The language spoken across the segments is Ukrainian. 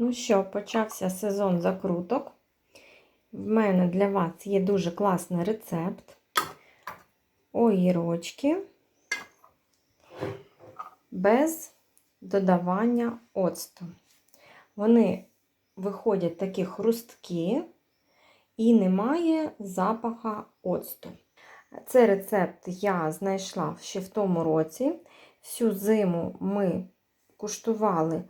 Ну що, почався сезон закруток. В мене для вас є дуже класний рецепт. Огірочки без додавання оцту. Вони виходять такі хрусткі і немає запаха оцту. Цей рецепт я знайшла ще в тому році. Всю зиму ми куштували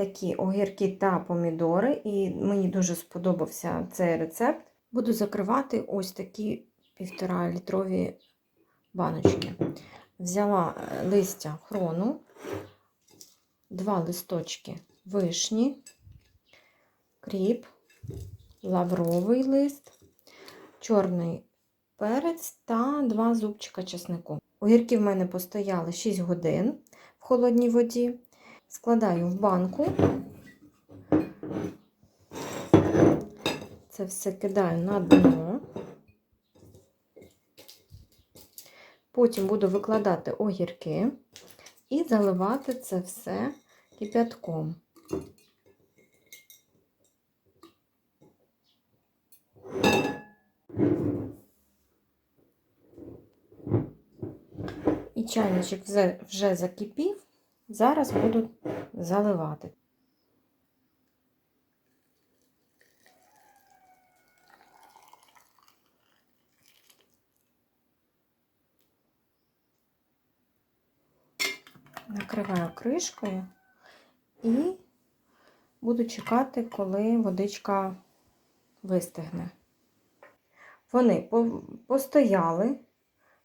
такі огірки та помідори, і мені дуже сподобався цей рецепт. Буду закривати ось такі півтора літрові баночки. Взяла е, листя хрону, два листочки вишні, кріп, лавровий лист, чорний перець та два зубчика чеснику. Огірки в мене постояли 6 годин в холодній воді. Складаю в банку. Це все кидаю на дно. Потім буду викладати огірки і заливати це все кип'ятком. І чайничок вже, закипів. Зараз буду заливати. Накриваю кришкою і буду чекати, коли водичка вистигне. Вони постояли,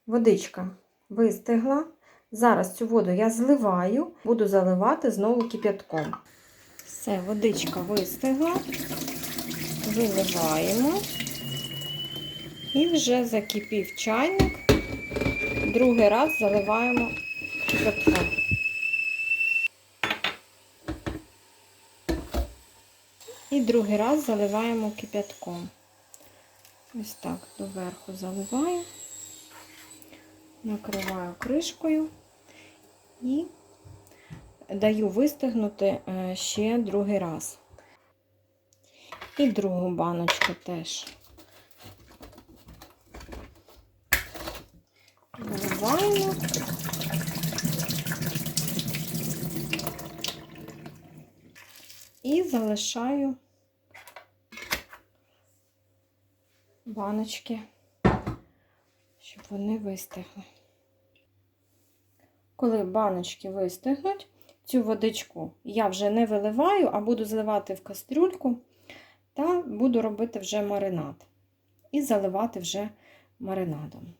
водичка вистигла. Зараз цю воду я зливаю, буду заливати знову кип'ятком. Все, водичка вистигла, виливаємо і вже закипів чайник. Другий раз заливаємо кип'ятком. І другий раз заливаємо кип'ятком. Ось так доверху заливаю накриваю кришкою і даю вистигнути е, ще другий раз. І другу баночку теж наливаємо. І залишаю баночки, щоб вони вистигли. Коли баночки вистигнуть, цю водичку я вже не виливаю, а буду зливати в кастрюльку та буду робити вже маринад. І заливати вже маринадом.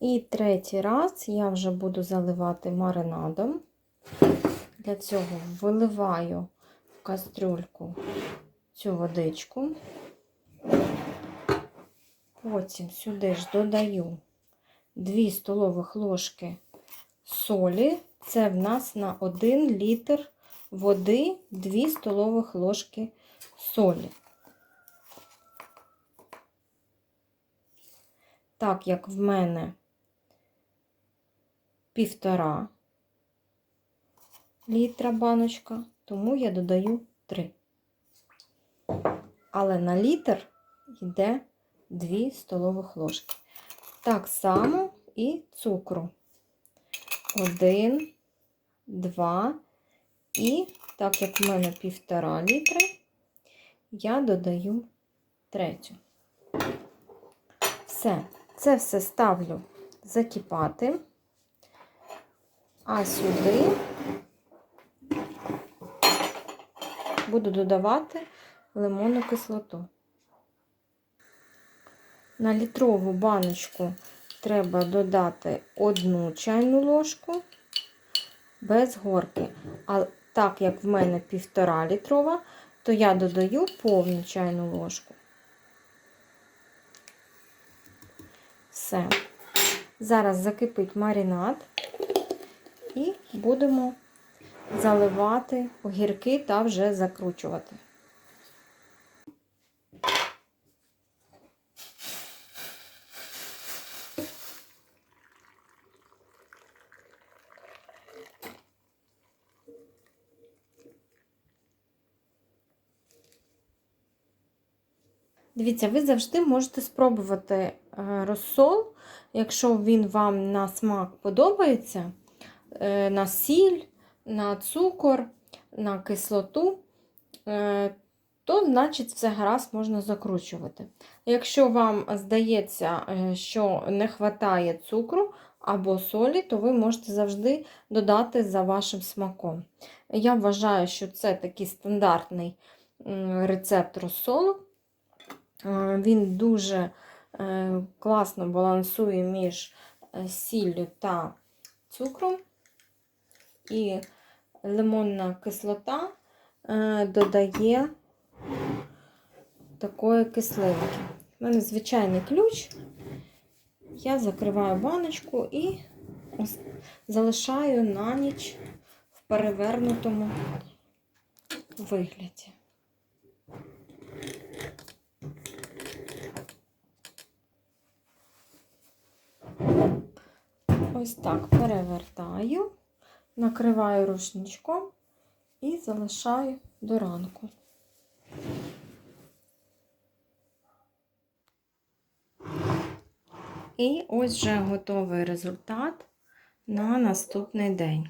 І третій раз я вже буду заливати маринадом. Для цього виливаю в кастрюльку цю водичку. Потім сюди ж додаю 2 столових ложки солі. Це в нас на 1 літр води 2 столових ложки солі. Так як в мене півтора літра баночка, тому я додаю 3. Але на літр йде 2 столових ложки. Так само і цукру. 1, 2 і, так як в мене півтора літра, я додаю третю. Все, це все ставлю закипати, а сюди буду додавати лимонну кислоту. На літрову баночку треба додати одну чайну ложку без горки. А так як в мене півтора літрова, то я додаю повну чайну ложку. Все. Зараз закипить маринад і будемо заливати огірки та вже закручувати. Дивіться, ви завжди можете спробувати е, розсол, якщо він вам на смак подобається, е, на сіль, на цукор, на кислоту, е, то значить все гаразд можна закручувати. Якщо вам здається, е, що не вистачає цукру або солі, то ви можете завжди додати за вашим смаком. Я вважаю, що це такий стандартний рецепт розсолу. Е, Він дуже класно балансує між сіллю та цукром. І лимонна кислота е, додає такої кислинки. У мене звичайний ключ. Я закриваю баночку і залишаю на ніч в перевернутому вигляді. Ось так перевертаю, накриваю рушничком і залишаю до ранку. І ось вже готовий результат на наступний день.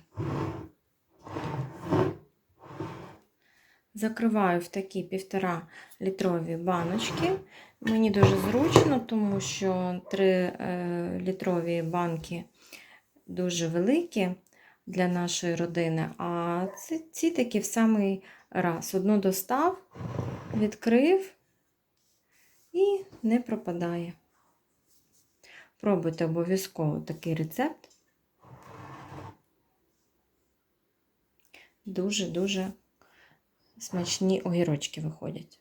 Закриваю в такі півтора літрові баночки. Мені дуже зручно, тому що 3 літрові банки дуже великі для нашої родини, а ці, ці такі в самий раз. Одну достав, відкрив і не пропадає. Пробуйте обов'язково такий рецепт. Дуже-дуже смачні огірочки виходять.